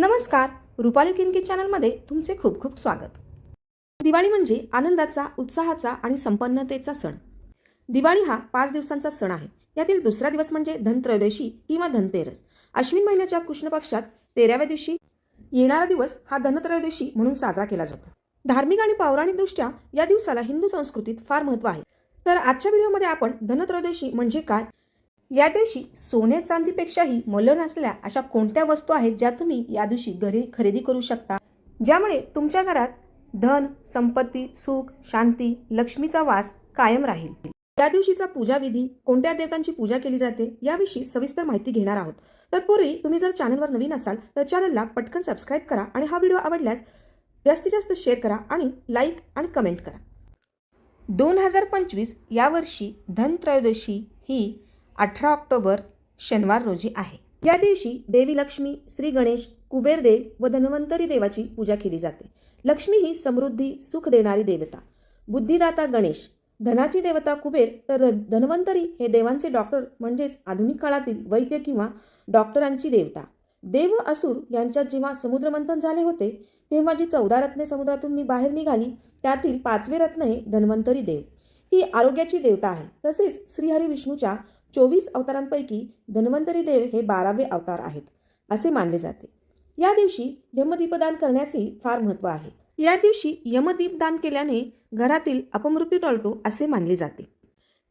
नमस्कार रुपाली किनकी चॅनलमध्ये तुमचे खूप खूप स्वागत. दिवाळी म्हणजे आनंदाचा उत्साहाचा आणि संपन्नतेचा सण. दिवाळी हा पाच दिवसांचा सण आहे. यातील दुसरा दिवस म्हणजे धनत्रयोदशी किंवा धनतेरस. अश्विन महिन्याच्या कृष्ण पक्षात तेराव्या दिवशी येणारा दिवस हा धनत्रयोदशी म्हणून साजरा केला जातो. धार्मिक आणि पौराणिकदृष्ट्या या दिवसाला हिंदू संस्कृतीत फार महत्त्व आहे. तर आजच्या व्हिडिओमध्ये आपण धनत्रयोदशी म्हणजे काय या दिवशी सोने चांदीपेक्षाही मौल्य नसल्या अशा कोणत्या वस्तू आहेत ज्या तुम्ही या दिवशी घरी खरेदी करू शकता? ज्यामुळे तुमच्या घरात धन संपत्ती सुख शांती लक्ष्मीचा वास कायम राहील. त्या दिवशीचा पूजा विधी कोणत्या देवतांची पूजा केली जाते याविषयी सविस्तर माहिती घेणार आहोत. तत्पूर्वी तुम्ही जर चॅनलवर नवीन असाल तर चॅनलला पटकन सबस्क्राईब करा आणि हा व्हिडिओ आवडल्यास जास्तीत जास्त शेअर करा आणि लाईक आणि कमेंट करा. दोन हजार पंचवीस यावर्षी धनत्रयोदशी ही अठरा ऑक्टोबर शनिवार रोजी आहे. या दिवशी देवी लक्ष्मी श्री गणेश कुबेरदेव व धन्वंतरी देवाची पूजा केली जाते. लक्ष्मी ही समृद्धी सुख देणारी देवता. बुद्धिदाता गणेश धनाची देवता कुबेर तर धन्वंतरी हे देवांचे डॉक्टर म्हणजेच आधुनिक काळातील वैद्य किंवा डॉक्टरांची देवता. देव असुर यांच्यात जेव्हा समुद्रमंथन झाले होते तेव्हा जी चौदा रत्ने समुद्रातून बाहेर निघाली त्यातील पाचवे रत्न हे धन्वंतरी देव. ही आरोग्याची देवता आहे. तसेच श्रीहरी विष्णूच्या चोवीस अवतारांपैकी धन्वंतरी देव हे बारावे अवतार आहेत असे मानले जाते. या दिवशी यमदीपदान करण्यासही फार महत्त्व आहे. या दिवशी यमदीपदान केल्याने घरातील अपमृत्यू टळतो असे मानले जाते.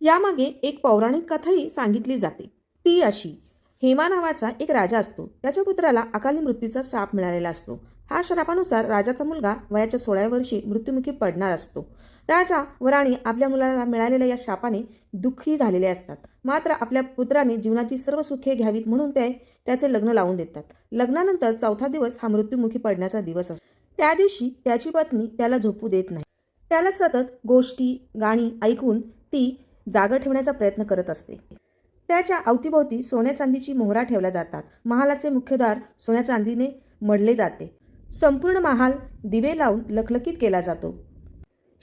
यामागे एक पौराणिक कथाही सांगितली जाते. ती अशी हेमा नावाचा एक राजा असतो. त्याच्या पुत्राला अकाली मृत्यूचा शाप मिळालेला असतो. हा श्रापानुसार राजाचा मुलगा वयाच्या सोळाव्या वर्षी मृत्युमुखी पडणार असतो. राजा व राणी आपल्या मुलाला मिळालेल्या या शापाने दुःखी झालेले असतात. मात्र आपल्या पुत्राने जीवनाची सर्व सुखे घ्यावीत म्हणून ते त्याचे लग्न लावून देतात. लग्नानंतर चौथा दिवस हा मृत्युमुखी पडण्याचा दिवस असतो. त्या दिवशी त्याची पत्नी त्याला झोपू देत नाही. त्याला सतत गोष्टी गाणी ऐकून ती जागा ठेवण्याचा प्रयत्न करत असते. त्याच्या अवतीभोवती सोन्या चांदीची मोहरा ठेवल्या जातात. महालाचे मुख्यद्वार सोन्या चांदीने मडले जाते. संपूर्ण महाल दिवे लावून लखलखीत केला जातो.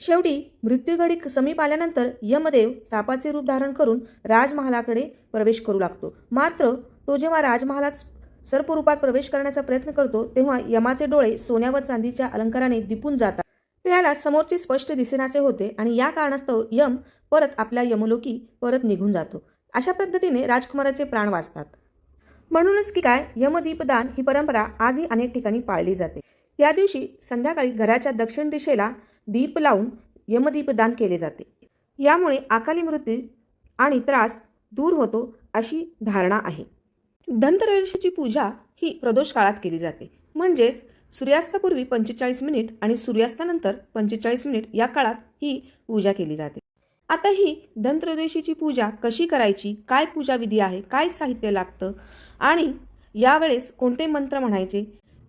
शेवटी मृत्यूघडी समीप आल्यानंतर यमदेव सापाचे रूप धारण करून राजमहालाकडे प्रवेश करू लागतो. मात्र तो जेव्हा राजमहालात सर्परूपात प्रवेश करण्याचा प्रयत्न करतो तेव्हा यमाचे डोळे सोन्या व चांदीच्या अलंकाराने दिपून जातात. त्याला समोरचे स्पष्ट दिसेनासे होते आणि या कारणास्तव यम परत आपल्या यमलोकी परत निघून जातो. अशा पद्धतीने राजकुमाराचे प्राण वाचतात. म्हणूनच की काय यमदीपदान ही परंपरा आजही अनेक ठिकाणी पाळली जाते. या दिवशी संध्याकाळी घराच्या दक्षिण दिशेला दीप लावून यमदीपदान केले जाते. यामुळे अकाली मृत्यू आणि त्रास दूर होतो अशी धारणा आहे. धनत्रयोदशीची पूजा ही प्रदोष काळात केली जाते. म्हणजेच सूर्यास्तापूर्वी पंचेचाळीस मिनिट आणि सूर्यास्तानंतर पंचेचाळीस मिनिट या काळात ही पूजा केली जाते. आता ही धनत्रयोदशीची पूजा कशी करायची काय पूजा विधी आहे काय साहित्य लागतं आणि यावेळेस कोणते मंत्र म्हणायचे?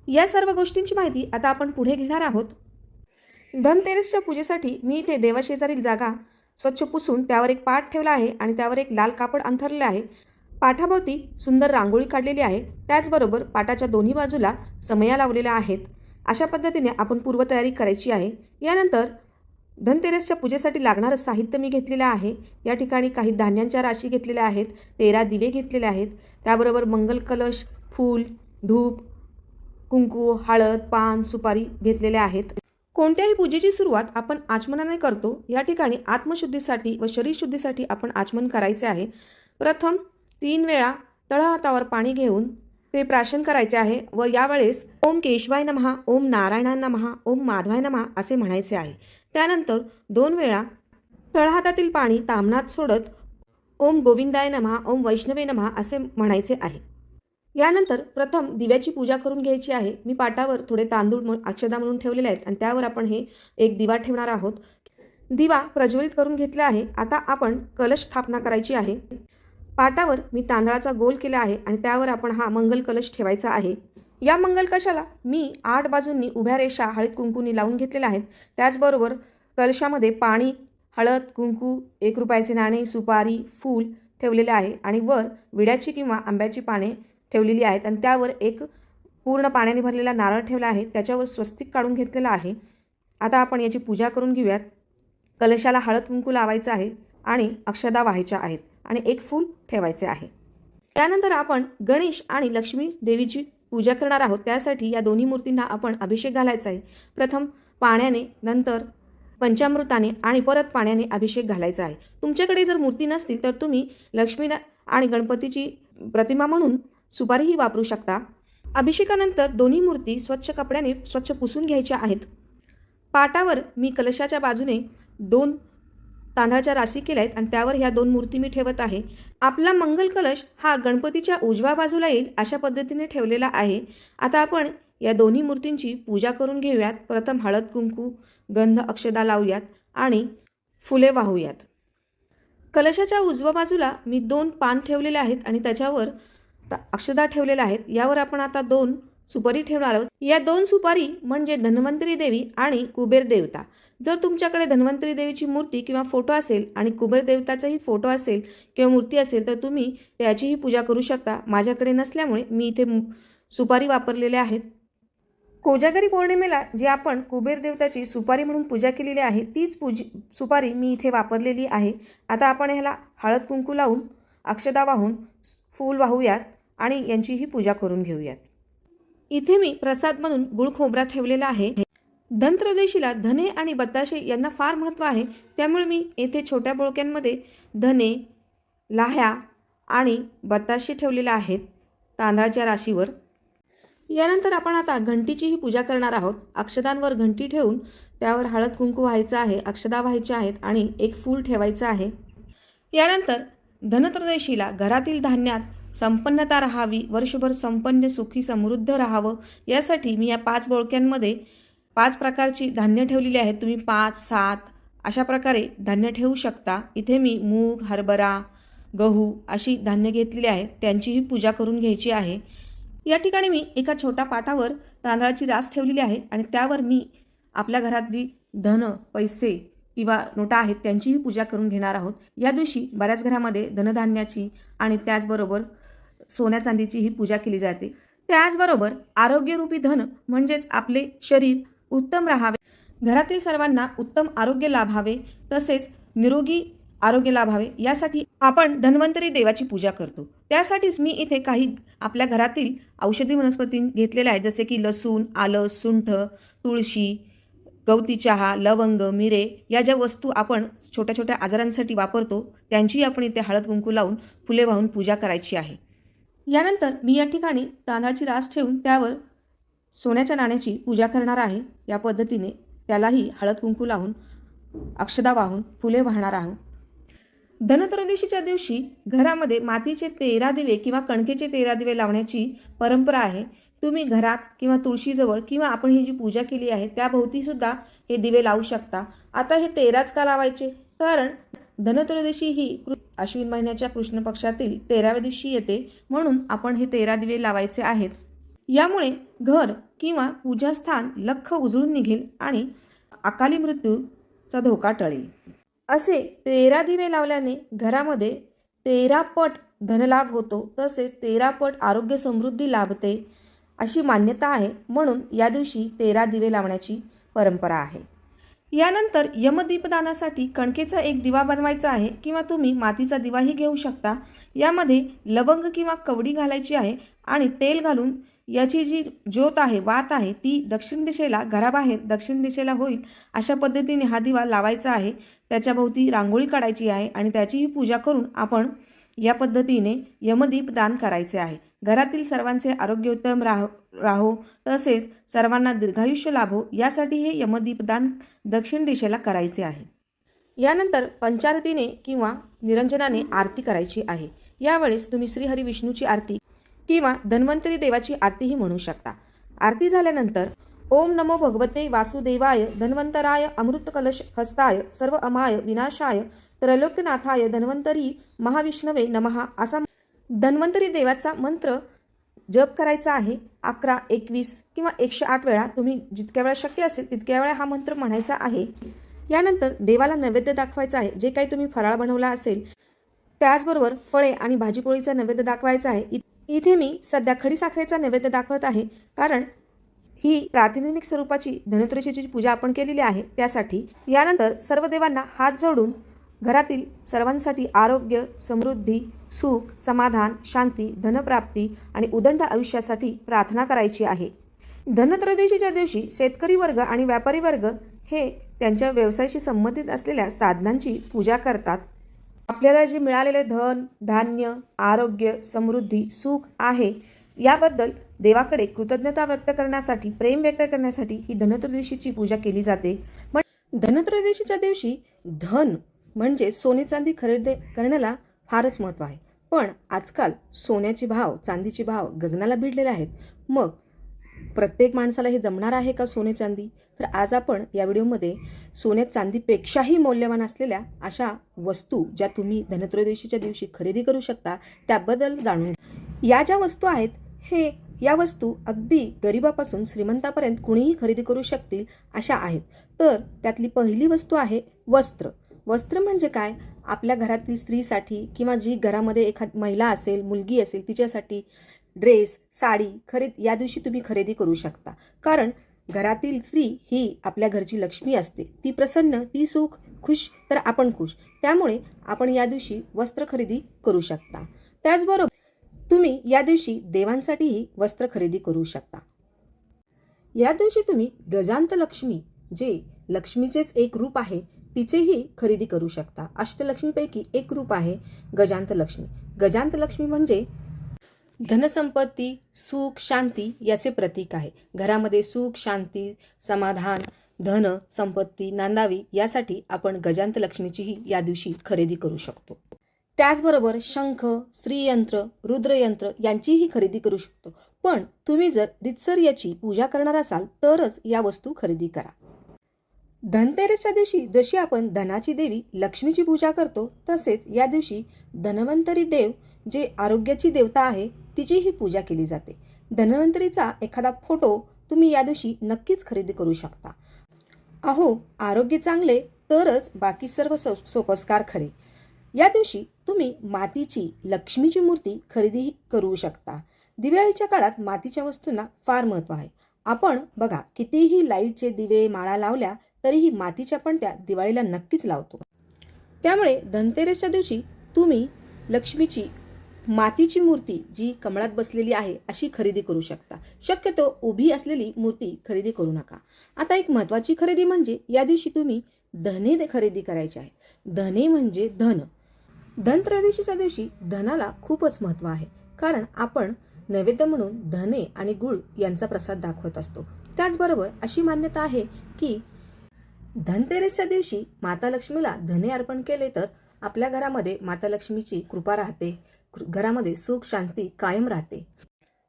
या सर्व गोष्टींची माहिती आता आपण पुढे घेणार आहोत. धनतेरसच्या पूजेसाठी मी इथे देवाशेजारील जागा स्वच्छ पुसून त्यावर एक पाट ठेवला आहे आणि त्यावर एक लाल कापड अंथरले आहे. पाठाभोवती सुंदर रांगोळी काढलेली आहे. त्याचबरोबर पाटाच्या दोन्ही बाजूला समया लावलेल्या आहेत. अशा पद्धतीने आपण पूर्वतयारी करायची आहे. यानंतर धनतेरसच्या पूजेसाठी लागणारं साहित्य मी घेतलेलं आहे. या ठिकाणी काही धान्यांच्या राशी घेतलेल्या आहेत तेरा दिवे घेतलेले आहेत. त्याबरोबर मंगल कलश फूल धूप कुंकू हळद पान सुपारी घेतलेले आहेत. कोणत्याही पूजेची सुरुवात आपण आचमनाने करतो. या ठिकाणी आत्मशुद्धीसाठी व शरीरशुद्धीसाठी आपण आचमन करायचे आहे. प्रथम तीन वेळा तळहातावर पाणी घेऊन ते प्राशन करायचे आहे व यावेळेस ओम केशवाय नमहा ओम नारायणा नमहा ओम माधवाय नमहा असे म्हणायचे आहे. त्यानंतर दोन वेळा तळहातातील पाणी तांबणात सोडत ओम गोविंदाय नमहा ओम वैष्णवे नमहा असे म्हणायचे आहे. यानंतर प्रथम दिव्याची पूजा करून घ्यायची आहे. मी पाटावर थोडे तांदूळ म्हणून अक्षदा म्हणून ठेवलेले आहेत आणि त्यावर आपण हे एक दिवा ठेवणार आहोत. दिवा प्रज्वलित करून घेतला आहे. आता आपण कलश स्थापना करायची आहे. पाटावर मी तांदळाचा गोल केला आहे आणि त्यावर आपण हा मंगल कलश ठेवायचा आहे. या मंगल कशाला? मी आठ बाजूंनी उभ्या रेषा हळद कुंकूनी लावून घेतलेल्या आहेत. त्याचबरोबर कलशामध्ये पाणी हळद कुंकू एक रुपयाचे नाणे सुपारी फूल ठेवलेले आहे आणि वर विड्याची किंवा आंब्याची पाने ठेवलेली आहेत आणि त्यावर एक पूर्ण पाण्याने भरलेला नारळ ठेवला आहे. त्याच्यावर स्वस्तिक काढून घेतलेला आहे. आता आपण याची पूजा करून घेऊयात. कलशाला हळद कुंकू लावायचं आहे आणि अक्षदा व्हायच्या आहेत. आणि एक फूल ठेवायचे आहे. त्यानंतर आपण गणेश आणि लक्ष्मी देवीची पूजा करणार आहोत. त्यासाठी या दोन्ही मूर्तींना आपण अभिषेक घालायचा आहे. प्रथम पाण्याने नंतर पंचामृताने आणि परत पाण्याने अभिषेक घालायचा आहे. तुमच्याकडे जर मूर्ती नसतील तर तुम्ही लक्ष्मी आणि गणपतीची प्रतिमा म्हणून सुपारीही वापरू शकता. अभिषेकानंतर दोन्ही मूर्ती स्वच्छ कपड्याने स्वच्छ पुसून घ्यायच्या आहेत. पाटावर मी कलशाच्या बाजूने दोन तांदळाच्या राशी केल्या आहेत आणि त्यावर ह्या दोन मूर्ती मी ठेवत आहे. आपला मंगल कलश हा गणपतीच्या उजव्या बाजूला येईल अशा पद्धतीने ठेवलेला आहे. आता आपण या दोन्ही मूर्तींची पूजा करून घेऊयात. प्रथम हळद कुंकू गंध अक्षदा लावूयात आणि फुले वाहूयात. कलशाच्या उजव्या बाजूला मी दोन पान ठेवलेले आहेत आणि त्याच्यावर अक्षदा ठेवलेल्या आहेत. यावर आपण आता दोन सुपारी ठेवणार आहोत. या दोन सुपारी म्हणजे धन्वंतरी देवी आणि कुबेर देवता. जर तुमच्याकडे धन्वंतरी देवीची मूर्ती किंवा फोटो असेल आणि कुबेर देवताचाही फोटो असेल किंवा मूर्ती असेल तर तुम्ही त्याचीही पूजा करू शकता. माझ्याकडे नसल्यामुळे मी इथे सुपारी वापरलेल्या आहेत. कोजागरी पौर्णिमेला जे आपण कुबेर देवताची सुपारी म्हणून पूजा केलेली आहे तीच पूजी सुपारी मी इथे वापरलेली आहे. आता आपण ह्याला हळद कुंकू लावून अक्षदा वाहून फूल वाहूयात आणि यांचीही पूजा करून घेऊयात. इथे मी प्रसाद म्हणून गुळ खोबरा ठेवलेला आहे. धनत्रदेशीला धने आणि बत्ताशे यांना फार महत्त्व आहे. त्यामुळे मी येथे छोट्या बोळक्यांमध्ये धने लाह्या आणि बत्ताशे ठेवलेल्या आहेत तांदळाच्या राशीवर. यानंतर आपण आता घंटीचीही पूजा करणार आहोत. अक्षदांवर घंटी ठेवून त्यावर हळद कुंकू व्हायचं आहे अक्षदा व्हायच्या आहेत आणि एक फूल ठेवायचं आहे. यानंतर धनत्रदेशीला घरातील धान्यात संपन्नता राहावी वर्षभर संपन्न सुखी समृद्ध राहावं यासाठी मी या पाच बोळक्यांमध्ये पाच प्रकारची धान्य ठेवलेली आहेत. तुम्ही पाच सात अशा प्रकारे धान्य ठेवू शकता. इथे मी मूग हरभरा गहू अशी धान्य घेतलेली आहेत. त्यांचीही पूजा करून घ्यायची आहे. या ठिकाणी मी एका छोट्या पाटावर तांदळाची रास ठेवलेली आहे आणि त्यावर मी आपल्या घरात जी धन पैसे किंवा नोटा आहेत त्यांचीही पूजा करून घेणार आहोत. या दिवशी बऱ्याच घरामध्ये धनधान्याची आणि त्याचबरोबर सोन्या चांदीची ही पूजा केली जाते. त्याचबरोबर आरोग्यरूपी धन म्हणजेच आपले शरीर उत्तम राहावे. घरातील सर्वांना उत्तम आरोग्य लाभावे तसेच निरोगी आरोग्य लाभावे यासाठी आपण धन्वंतरी देवाची पूजा करतो. त्यासाठीच मी इथे काही आपल्या घरातील औषधी वनस्पती घेतलेल्या आहेत जसे की लसूण आलं सुंठ तुळशी गवती चहा लवंग मिरे या ज्या वस्तू आपण छोट्या छोट्या आजारांसाठी वापरतो त्यांची आपण इथे हळद कुंकू लावून फुले वाहून पूजा करायची आहे. यानंतर मी या ठिकाणी तांदळाची रास ठेवून त्यावर सोन्याच्या नाण्याची पूजा करणार आहे. या पद्धतीने त्यालाही हळद कुंकू लावून अक्षदा वाहून फुले वाहणार आहोत. धनत्रयोदशीच्या दिवशी घरामध्ये मातीचे तेरा दिवे किंवा कणकेचे तेरा दिवे लावण्याची परंपरा आहे. तुम्ही घरात किंवा तुळशीजवळ किंवा आपण ही जी पूजा केली आहे त्याभोवतीसुद्धा हे दिवे लावू शकता. आता हे तेराच का लावायचे? कारण धनत्रयोदशी ही कृ अश्विन महिन्याच्या कृष्ण पक्षातील तेराव्या दिवशी येते म्हणून आपण हे तेरा दिवे लावायचे आहेत. यामुळे घर किंवा पूजास्थान लख उजळून निघेल आणि अकाली मृत्यूचा धोका टळेल. असे तेरा दिवे लावल्याने घरामध्ये तेरा पट धनलाभ होतो तसेच तेरा पट आरोग्य समृद्धी लाभते अशी मान्यता आहे म्हणून या दिवशी तेरा दिवे लावण्याची परंपरा आहे. यानंतर यमदीपदानासाठी कणकेचा एक दिवा बनवायचा आहे किंवा तुम्ही मातीचा दिवाही घेऊ शकता. यामध्ये लवंग किंवा कवडी घालायची आहे आणि तेल घालून याची जी ज्योत आहे वात आहे ती दक्षिण दिशेला घराबाहेर दक्षिण दिशेला होईल अशा पद्धतीने हा दिवा लावायचा आहे. त्याच्याभोवती रांगोळी काढायची आहे आणि त्याचीही पूजा करून आपण या पद्धतीने यमदीप दान करायचे आहे. घरातील सर्वांचे आरोग्य उत्तम राहो. तसेच सर्वांना दीर्घायुष्य लाभो यासाठी हे यमदीपदान दक्षिण दिशेला करायचे आहे. यानंतर पंचारतीने किंवा निरंजनाने आरती करायची आहे. यावेळेस तुम्ही श्रीहरी विष्णूची आरती किंवा धन्वंतरी देवाची आरतीही म्हणू शकता. आरती झाल्यानंतर ओम नमो भगवते वासुदेवाय धन्वंतराय अमृत कलश हस्ताय सर्व अमाय विनाशाय त्रैलोक्यनाथाय धन्वंतरी महाविष्णवे नमहा असा धन्वंतरी देवाचा मंत्र जप करायचा आहे अकरा एकवीस किंवा एकशे आठ वेळा तुम्ही जितक्या वेळा शक्य असेल तितक्या वेळा हा मंत्र म्हणायचा आहे. यानंतर देवाला नैवेद्य दाखवायचा आहे. जे काही तुम्ही फराळ बनवला असेल त्याचबरोबर फळे आणि भाजीपोळीचा नैवेद्य दाखवायचा आहे. इ- इथे मी सध्या खडीसाखरेचा नैवेद्य दाखवत आहे कारण ही प्रातिनिधिक स्वरूपाची धनत्रयोदशीची पूजा आपण केलेली आहे त्यासाठी. यानंतर सर्व देवांना हात जोडून घरातील सर्वांसाठी आरोग्य समृद्धी सुख समाधान शांती धनप्राप्ती आणि उदंड आयुष्यासाठी प्रार्थना करायची आहे. धनत्रयोदशीच्या दिवशी शेतकरी वर्ग आणि व्यापारी वर्ग हे त्यांच्या व्यवसायाशी संबंधित असलेल्या साधनांची पूजा करतात. आपल्याला जे मिळालेले धन धान्य आरोग्य समृद्धी सुख आहे याबद्दल देवाकडे कृतज्ञता व्यक्त करण्यासाठी प्रेम व्यक्त करण्यासाठी ही धनत्रयोदशीची पूजा केली जाते. पण धनत्रयोदशीच्या दिवशी धन म्हणजे सोने चांदी खरेदी करण्याला फारच महत्त्व आहे. पण आजकाल सोन्याचे भाव चांदीचे भाव गगनाला भिडलेले आहेत. मग प्रत्येक माणसाला हे जमणार आहे का सोने चांदी? तर आज आपण या व्हिडिओमध्ये सोन्या चांदीपेक्षाही मौल्यवान असलेल्या अशा वस्तू ज्या तुम्ही धनत्रयोदशीच्या दिवशी खरेदी करू शकता त्याबद्दल जाणून या ज्या वस्तू आहेत हे या वस्तू अगदी गरिबापासून श्रीमंतापर्यंत कुणीही खरेदी करू शकतील अशा आहेत. तर त्यातली पहिली वस्तू आहे वस्त्र. वस्त्र म्हणजे काय? आपल्या घरातील स्त्रीसाठी किंवा जी घरामध्ये एखाद महिला असेल मुलगी असेल तिच्यासाठी ड्रेस साडी खरेद या दिवशी तुम्ही खरेदी करू शकता. कारण घरातील स्त्री ही आपल्या घरची लक्ष्मी असते. ती प्रसन्न ती सुख खुश तर आपण खुश. त्यामुळे आपण या दिवशी वस्त्र खरेदी करू शकता. त्याचबरोबर तुम्ही या दिवशी देवांसाठीही वस्त्र खरेदी करू शकता. या दिवशी तुम्ही गजांत लक्ष्मी जे लक्ष्मीचेच एक रूप आहे तिचेही खरेदी करू शकता. अष्टलक्ष्मीपैकी एक रूप आहे गजांत लक्ष्मी गजांत लक्ष्मी म्हणजे धनसंपत्ती सुख शांती याचे प्रतीक आहे. घरामध्ये सुख शांती समाधान धन संपत्ती नांदावी यासाठी आपण गजांत लक्ष्मीचीही या दिवशी खरेदी करू शकतो. त्याचबरोबर शंख श्रीयंत्र रुद्रयंत्र यांचीही खरेदी करू शकतो. पण तुम्ही जर रितसर याची पूजा करणार असाल तरच या वस्तू खरेदी करा. धनतेरसच्या दिवशी जशी आपण धनाची देवी लक्ष्मीची पूजा करतो तसेच या दिवशी धन्वंतरी देव जे आरोग्याची देवता आहे तिचीही पूजा केली जाते. धन्वंतरीचा एखादा फोटो तुम्ही या दिवशी नक्कीच खरेदी करू शकता. अहो आरोग्य चांगले तरच बाकी सर्व सो सोपस्कार खरे. या दिवशी तुम्ही मातीची लक्ष्मीची मूर्ती खरेदी करू शकता. दिवाळीच्या काळात मातीच्या वस्तूंना फार महत्त्व आहे. आपण बघा कितीही लाईटचे दिवे माळा लावल्या तरीही मातीच्या पणत्या दिवाळीला नक्कीच लावतो. त्यामुळे धनतेरसच्या दिवशी तुम्ही लक्ष्मीची मातीची मूर्ती जी कमळात बसलेली आहे अशी खरेदी करू शकता. शक्यतो उभी असलेली मूर्ती खरेदी करू नका. आता एक महत्त्वाची खरेदी म्हणजे या दिवशी तुम्ही धने खरेदी करायचे आहे. धने म्हणजे धन. धनत्रयोदशीच्या दिवशी धनाला खूपच महत्त्व आहे. कारण आपण नैवेद्य म्हणून धने आणि गुळ यांचा प्रसाद दाखवत असतो. त्याचबरोबर अशी मान्यता आहे की धनतेरसच्या दिवशी माता लक्ष्मीला धने अर्पण केले तर आपल्या घरामध्ये माता लक्ष्मीची कृपा राहते. कृ- घरामध्ये सुख शांती कायम राहते.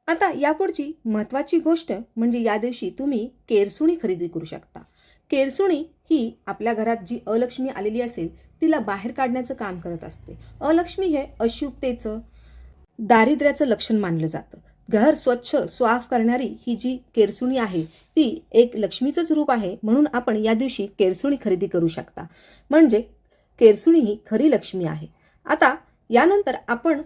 आता यापुढची महत्त्वाची गोष्ट म्हणजे या दिवशी तुम्ही केरसुणी खरेदी करू शकता. केरसुणी ही आपल्या घरात जी अलक्ष्मी आलेली असेल तिला बाहेर काढण्याचं काम करत असते. अलक्ष्मी हे अशुभतेचं दारिद्र्याचं लक्षण मानलं जातं. घर स्वच्छ स्वाफ करणारी ही जी केरसुणी आहे ती एक लक्ष्मीचंच रूप आहे म्हणून आपण या दिवशी केरसुणी खरेदी करू शकता. म्हणजे केरसुणी ही खरी लक्ष्मी आहे. आता यानंतर आपण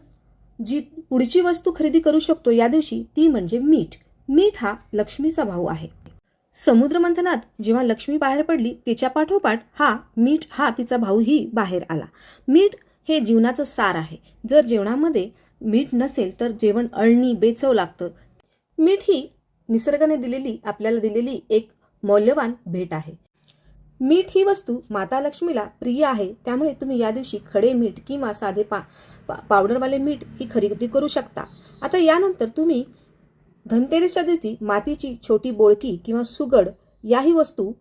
जी पुढची वस्तू खरेदी करू शकतो या दिवशी ती म्हणजे मीठ. मीठ हा लक्ष्मीचा भाऊ आहे. समुद्रमंथनात जेव्हा लक्ष्मी बाहेर पडली तिच्या पाठोपाठ हा मीठ हा तिचा भाऊही बाहेर आला. मीठ हे जीवनाचं सार आहे. जर जेवणामध्ये मीठ नसेल तर जेवण अळणी बेचव लागतं. मीठ ही निसर्गाने दिलेली आपल्याला दिलेली एक मौल्यवान भेट आहे. मीठ ही वस्तू माता लक्ष्मीला प्रिय आहे त्यामुळे तुम्ही या दिवशी खडे मीठ किंवा साधे पा पा- पावडरवाले मीठ ही खरेदी करू शकता. आता यानंतर तुम्ही धनतेरसच्या दिवशी मातीची छोटी बोळकी किंवा सुगड याही वस्तू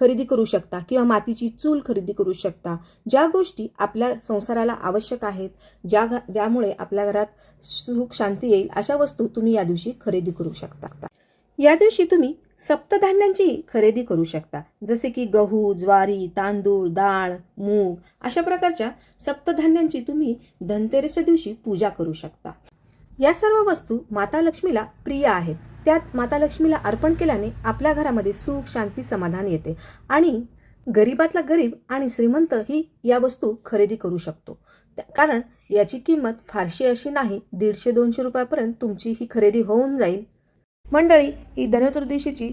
खरेदी करू शकता किंवा मातीची चूल खरेदी करू शकता. ज्या गोष्टी आपल्या संसाराला आवश्यक आहेत ज्या घ- ज्यामुळे आपल्या घरात सुख शांती येईल अशा वस्तू तुम्ही या दिवशी खरेदी करू शकता. या दिवशी तुम्ही सप्तधान्यांचीही खरेदी करू शकता. जसे की गहू ज्वारी तांदूळ डाळ मूग अशा प्रकारच्या सप्तधान्यांची तुम्ही धनतेरसच्या दिवशी पूजा करू शकता. या सर्व वस्तू माता लक्ष्मीला प्रिय आहेत. त्यात माता लक्ष्मीला अर्पण केल्याने आपल्या घरामध्ये सुख शांती समाधान येते. आणि गरीबातला गरीब आणि श्रीमंत ही या वस्तू खरेदी करू शकतो. त्या- कारण याची किंमत फारशी अशी नाही दीडशे दोनशे रुपयापर्यंत तुमची ही खरेदी होऊन जाईल. मंडळी ही धनत्रयोदशीची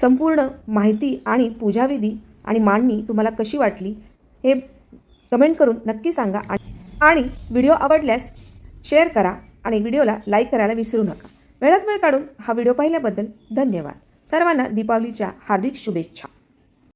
संपूर्ण माहिती आणि पूजाविधी आणि मांडणी तुम्हाला कशी वाटली हे कमेंट करून नक्की सांगा. आणि व्हिडिओ आवडल्यास शेअर करा. आणि व्हिडिओला लाईक करायला विसरू नका. वेळात वेळ काढून हा व्हिडिओ पाहिल्याबद्दल धन्यवाद. सर्वांना दीपावलीच्या हार्दिक शुभेच्छा.